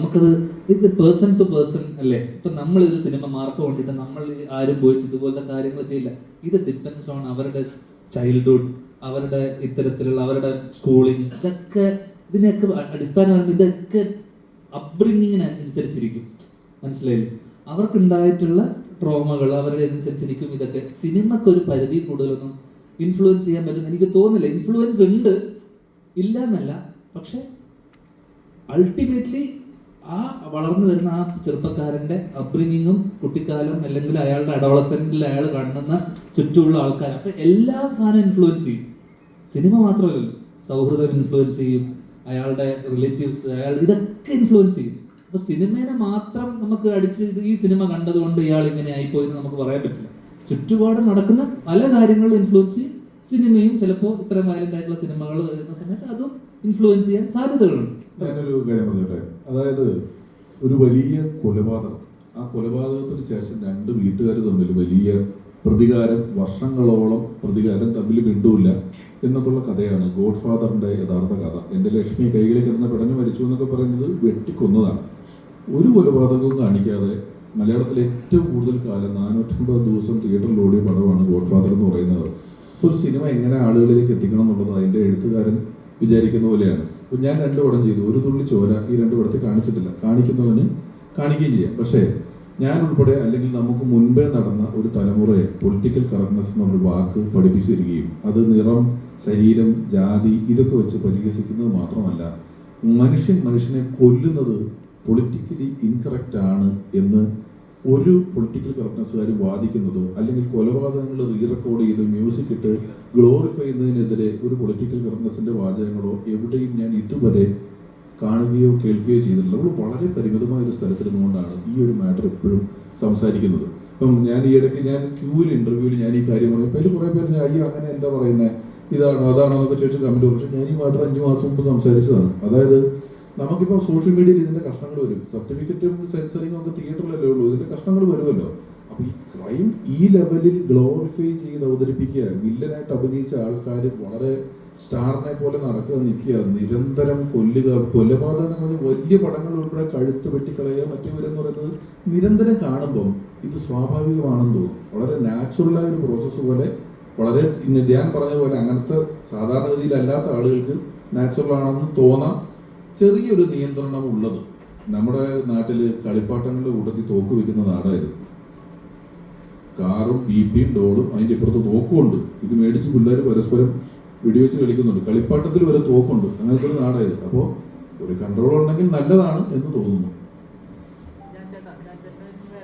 നമുക്കത് ഇത് person to person അല്ലേ? ഇപ്പം നമ്മൾ ഒരു സിനിമ മാർക്ക് കൊണ്ടിട്ട് നമ്മൾ ആരും പോയിട്ട് ഇതുപോലത്തെ കാര്യങ്ങൾ ചെയ്യില്ല. ഇത് ഡിപ്പെൻസ് ഓൺ അവരുടെ ചൈൽഡ്ഹുഡ് അവരുടെ ഇത്തരത്തിലുള്ള അവരുടെ സ്കൂളിങ് ഇതൊക്കെ ഇതിനൊക്കെ അടിസ്ഥാനമായിട്ട് ഇതൊക്കെ അപ്ബ്രിങ്ങിങ്ങിന് അനുസരിച്ചിരിക്കും. മനസ്സിലായില്ലേ? അവർക്കുണ്ടായിട്ടുള്ള ട്രോമകൾ അവരുടെ അനുസരിച്ചിരിക്കും ഇതൊക്കെ. സിനിമക്ക് ഒരു പരിധി കൂടുതലൊന്നും ഇൻഫ്ലുവൻസ് ചെയ്യാൻ പറ്റുന്ന എനിക്ക് തോന്നുന്നില്ല. ഇൻഫ്ലുവൻസ് ഉണ്ട്. ഇല്ല എന്നല്ല പക്ഷെ അൾട്ടിമേറ്റ്ലി ആ വളർന്നു വരുന്ന ആ ചെറുപ്പക്കാരന്റെ അപ്ബ്രിങ്ങിങ്ങും കുട്ടിക്കാലം അല്ലെങ്കിൽ അയാളുടെ അഡോളസെന്റിൽ അയാൾ കണ്ടുന്ന ചുറ്റുമുള്ള ആൾക്കാർ. അപ്പൊ എല്ലാ സാധനം ഇൻഫ്ലുവൻസ് ചെയ്യും. സിനിമ മാത്രമല്ലല്ലോ സൗഹൃദം ഇൻഫ്ലുവൻസ് ചെയ്യും. അയാളുടെ റിലേറ്റീവ്സ് അയാൾ ഇതൊക്കെ ഇൻഫ്ലുവൻസ് ചെയ്യും. അപ്പോൾ സിനിമേനെ മാത്രം നമുക്ക് അടിച്ച് ഈ സിനിമ കണ്ടതുകൊണ്ട് ഇയാൾ ഇങ്ങനെ ആയിപ്പോയി എന്ന് നമുക്ക് പറയാൻ പറ്റില്ല. ചുറ്റുപാട് നടക്കുന്ന പല കാര്യങ്ങളും ഇൻഫ്ലുവൻസ് ചെയ്യും. സിനിമയും ചിലപ്പോൾ ഇത്തരം വയലന്റ് ആയിട്ടുള്ള സിനിമകൾ വരുന്ന സമയത്ത് അതും ഇൻഫ്ലുവൻസ് ചെയ്യാൻ സാധ്യതകളുണ്ട്. ഞാനൊരു കാര്യം പറഞ്ഞോട്ടെ? അതായത് ഒരു വലിയ കൊലപാതകം. ആ കൊലപാതകത്തിന് ശേഷം രണ്ട് വീട്ടുകാർ തമ്മിൽ വലിയ പ്രതികാരം വർഷങ്ങളോളം പ്രതികാരം തമ്മിൽ മിണ്ടൂല്ല എന്നൊക്കെയുള്ള കഥയാണ് ഗോഡ് ഫാദറിന്റെ യഥാർത്ഥ കഥ. എന്റെ ലക്ഷ്മി കൈകളിൽ കിടന്ന് പെടഞ്ഞു മരിച്ചു എന്നൊക്കെ പറയുന്നത് വെട്ടിക്കൊന്നതാണ്. ഒരു കൊലപാതകവും കാണിക്കാതെ മലയാളത്തിൽ ഏറ്റവും കൂടുതൽ കാലം നാനൂറ്റമ്പത് ദിവസം തിയേറ്ററിൽ ഓടിയ പടമാണ് ഗോഡ് ഫാദർ എന്ന് പറയുന്നത്. ഒരു സിനിമ എങ്ങനെ ആളുകളിലേക്ക് എത്തിക്കണം എന്നുള്ളത് അതിന്റെ എഴുത്തുകാരൻ വിചാരിക്കുന്ന പോലെയാണ്. ഞാൻ രണ്ട് പടം ചെയ്തു. ഒരു തുള്ളി ചോര ഈ രണ്ട് പടത്തിൽ കാണിച്ചിട്ടില്ല. കാണിക്കുന്നവന് കാണിക്കുകയും ചെയ്യാം. പക്ഷേ ഞാൻ ഉൾപ്പെടെ അല്ലെങ്കിൽ നമുക്ക് മുൻപേ നടന്ന ഒരു തലമുറയെ പൊളിറ്റിക്കൽ കറക്റ്റ്നെസ് എന്നൊരു വാക്ക് പഠിപ്പിച്ചിരിക്കുകയും അത് നിറം ശരീരം ജാതി ഇതൊക്കെ വെച്ച് പരിഹസിക്കുന്നത് മാത്രമല്ല മനുഷ്യൻ മനുഷ്യനെ കൊല്ലുന്നത് പൊളിറ്റിക്കലി ഇൻകറക്റ്റ് ആണ് എന്ന് ഒരു പൊളിറ്റിക്കൽ കറക്റ്റ്നസ്സുകാരും വാദിക്കുന്നതോ അല്ലെങ്കിൽ കൊലപാതകങ്ങൾ റീ റെക്കോർഡ് ചെയ്ത് മ്യൂസിക് ഇട്ട് ഗ്ലോറിഫൈ ചെയ്യുന്നതിനെതിരെ ഒരു പൊളിറ്റിക്കൽ കറക്റ്റ്നെസ്സിന്റെ വാചകങ്ങളോ എവിടെയും ഞാൻ ഇതുവരെ കാണുകയോ കേൾക്കുകയോ ചെയ്തിട്ടില്ല. നമ്മൾ വളരെ പരിമിതമായ ഒരു സ്ഥലത്തിരുന്നുകൊണ്ടാണ് ഈ ഒരു മാറ്റർ എപ്പോഴും സംസാരിക്കുന്നത്. ഇപ്പം ഞാൻ ഈ ഇടയ്ക്ക് ഞാൻ ക്യൂവിൽ ഇന്റർവ്യൂവിൽ ഞാൻ ഈ കാര്യം പറഞ്ഞു. അതിൽ കുറേ പേര് അയ്യോ അങ്ങനെ എന്താ പറയുന്നത് ഇതാണോ അതാണോ എന്നൊക്കെ ചോദിച്ച് കമന്റ് പക്ഷെ ഞാൻ ഈ മാറ്റർ അഞ്ച് മാസം മുമ്പ് സംസാരിച്ചതാണ്. അതായത് നമുക്കിപ്പോൾ സോഷ്യൽ മീഡിയയിൽ ഇതിന്റെ കഷ്ടങ്ങൾ വരും. സർട്ടിഫിക്കറ്റും സെൻസറിങ്ങും ഒക്കെ തിയേറ്ററിലല്ലേ ഇതിന്റെ വരുമല്ലോ. അപ്പൊ ഈ ക്രൈം ഈ ലെവലിൽ ഗ്ലോറിഫൈ ചെയ്ത് അവതരിപ്പിക്കുക വില്ലനായിട്ട് അഭിനയിച്ച ആൾക്കാർ വളരെ സ്റ്റാറിനെ പോലെ നടക്കുക നിൽക്കുക നിരന്തരം കൊല്ലുക കൊലപാതകം എന്ന് പറഞ്ഞാൽ വലിയ പടങ്ങൾ ഉൾപ്പെടെ കഴുത്ത് വെട്ടിക്കളയുക മറ്റേവരെന്ന് പറയുന്നത് നിരന്തരം കാണുമ്പോൾ ഇത് സ്വാഭാവികമാണെന്ന് തോന്നും. വളരെ നാച്ചുറലായ ഒരു പ്രോസസ്സ് പോലെ വളരെ ഇന്ന് ധ്യാൻ പറഞ്ഞ പോലെ അങ്ങനത്തെ സാധാരണഗതിയിലല്ലാത്ത ആളുകൾക്ക് നാച്ചുറൽ ആണെന്ന് തോന്നാം. ചെറിയൊരു നിയന്ത്രണം ഉള്ളത്. നമ്മുടെ നാട്ടിൽ കളിപ്പാട്ടങ്ങളുടെ കൂട്ടത്തിൽ തോക്ക് വെക്കുന്ന നാടായിരുന്നു കാറും ബിപിയും ഡോളും അതിന്റെ ഇപ്പുറത്ത് തോക്കുമുണ്ട്. ഇത് മേടിച്ച് പിള്ളേർ പരസ്പരം വെടിവെച്ച് കളിക്കുന്നുണ്ട്. കളിപ്പാട്ടത്തിൽ വരെ തോക്കുണ്ട്. അങ്ങനത്തെ ഒരു നാടായത്. അപ്പോൾ ഒരു കൺട്രോൾ ഉണ്ടെങ്കിൽ നല്ലതാണ് എന്ന് തോന്നുന്നു.